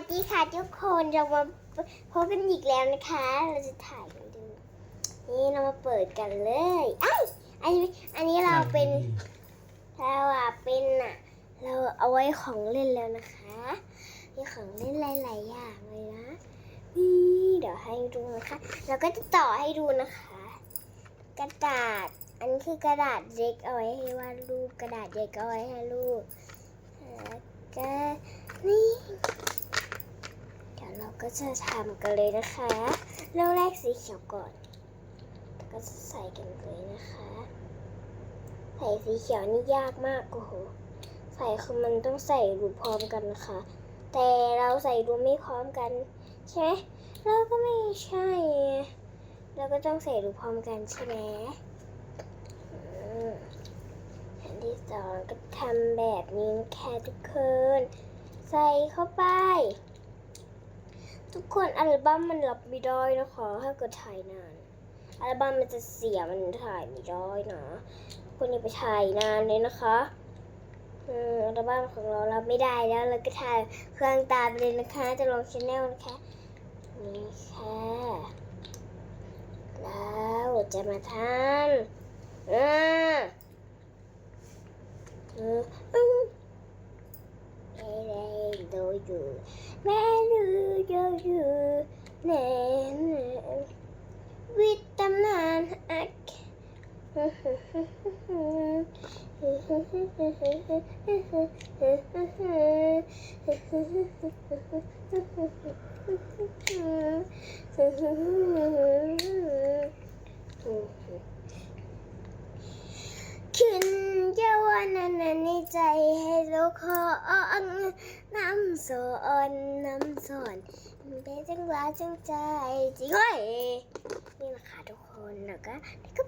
วัสดีค่ะทุกคนเรามาพบกันอีกแล้วนะคะ เราจะถ่ายกันดู นี่เรามาเปิดกันเลยไอ้ยอันนี้อันนี้เราเป็นเราอะเป็นอะ เราเอาไว้ของเล่นแล้วนะคะมีของเล่นหลายๆอย่างเลยนะนี่เดี๋ยวให้ดูนะคะเราก็จะต่อให้ดูนะคะ กระดาษ อันนี้คือกระดาษเล็กเอาไว้ให้วาดรูปกระดาษใหญ่ก็เอาไว้ให้รูปแล้วก็นี่ เดี๋ยวเรา ก็จะทำกันเลยนะคะ เริ่มแรกสีเขียวก่อนแล้วก็ใส่กันเลยนะคะ ใส่สีเขียวนี่ยากมากโอ้โห ใส่คือมันต้องใส่รูพร้อมกันนะคะ แต่เราใส่รูไม่พร้อมกันใช่ไหมเราก็ไม่ใช่ เราก็ต้องใส่รูพร้อมกันใช่ไหมอันที่สองก็ทำแบบนี้นะคะทุกคน ใส่เข้าไป ทุกคนอัลบั้มมันรับไม่ได้นะคะ ถ้าเกิดถ่ายนาน อัลบั้มมันจะเสียมันถ่ายไม่ได้นะคุณอย่าไปถ่ายนานเลยนะคะอัลบั้มของเรารับไม่ได้แล้วเราก็ถ่ายเครื่องตามไปเลยนะคะ จะลงชแนลนะคะนี่ค่ะแล้วจะมาทำอ่าอืมอืมแม่เลยดูอยู่แม่ แน่วิตำนานอักขึ้นเยาวั นนั้นในใจให้ลูกขอนน้ำสอนน้ำสอนเป็นจังหวะจังใจจริงเว้ยนี่นะคะทุกคนแล้วก็แล้วก็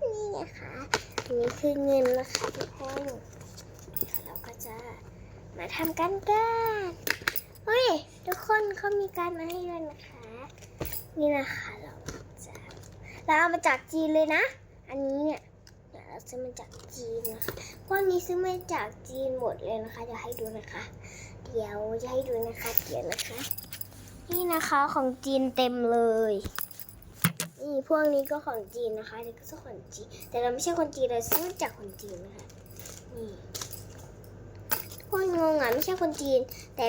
นี่นะคะนนี้คือเงินนะคะทุกคนเราก็จะมาทำกันกันเฮ้ยทุกคนเขามีการมาให้ด้วยนะคะ นี่นะคะเราจะเราเอามาจากจีนเลยนะ อันนี้เนี่ย เดี๋ยวเราซื้อมาจากจีนนะคะพวกนี้ซื้อมาจากจีนหมดเลยนะคะจะให้ดูนะคะ เดี๋ยวจะให้ดูนะคะเดี๋ยวนะคะ นี่นะคะของจีนเต็มเลยนี่พวกนี้ก็ของจีนนะคะนี่ก็คือของจีน แต่เราไม่ใช่คนจีนเราซื้อมาจากคนจีนนะคะนี่พวกงงอะไม่ใช่คนจีน แต่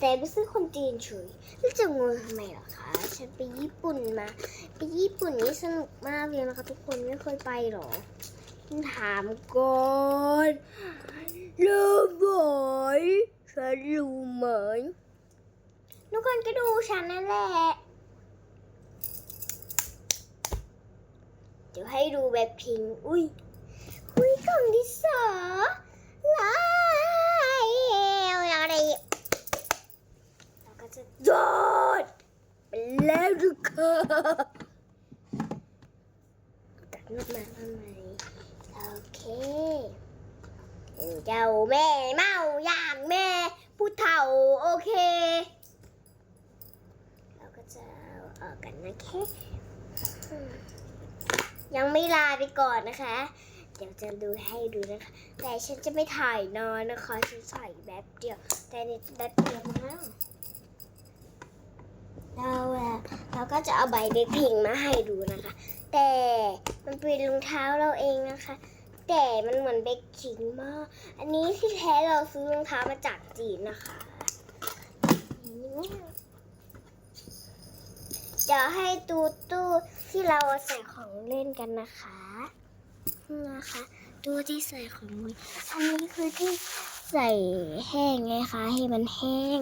แต่ไปซื้อคนจีนเฉยแล้วจะงงทำไมเหรอคะฉันไปญี่ปุ่นมา ไปญี่ปุ่นนี่สนุกมากเลยนะคะ ทุกคนไม่เคยไปหรอ ถามก่อนรู้ไหมฉันรู้ไหมทุกคนก็ดูฉันนั่นแหละ เดี๋ยวให้ดูแบบพิง อุ้ย อุ้ยกล่องที่สองลายอะไรเราก็จะโดดไปแล้วทุกคนตัดรูปมาทำไม เค เจ้าแม่เมาอย่างแม่ผู้เฒ่าโอเค เราก็จะเอาออกกันนะค่ยังไม่ลาไปก่อนนะคะ เดี๋ยวจะดูให้ดูนะคะ แต่ฉันจะไม่ถ่ายนอนนะคะ ฉันใส่แบบเดียว แต่นี่แป๊บเดียวนะเราอะเราก็จะเอาใบเด็กพิงมาให้ดูนะคะ แต่มันเป็นรองเท้าเราเองนะคะ แต่มันเหมือนเบกคิงมาก อันนี้ที่แท้เราซื้อรองเท้ามาจากจีนนะคะ เดี๋ยวให้ตูตู้ที่เราใส่ของเล่นกันนะคะนะคะตู้ที่ใส่ของมืออันนี้คือที่ใส่แห้งไงคะให้มันแห้ง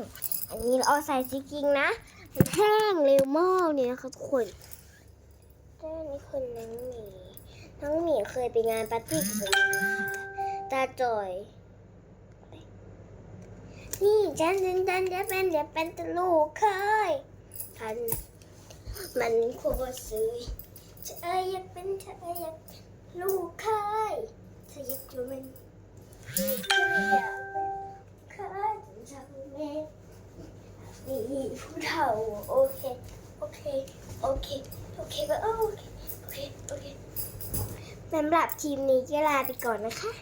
อันนี้เราเอาใส่จริงๆนะมันแห้งเร็วมากเนี่ยนะคะทุกคนด้านนี้คือน้องหมี น้องหมีเคยไปงานปาร์ตี้กับเราตาจอย นี่จันจันจันจะเป็นจะเป็นตลูกเคยทันมันโคตรสวยเธออยากเป็นเธออยากเป็นลูกเคยเธออยากเป็นเธออยากเป็นเคยจนทำแม่นี่ผู้เฒ่าโอเค โอเค โอเค โอเคก็โอเค โอเค โอเค สำหรับทีมนี้ก็ลาไปก่อนนะคะ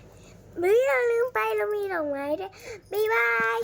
ไม่อย่าลืมไปเรามีดอกไม้ด้วยบ๊ายบาย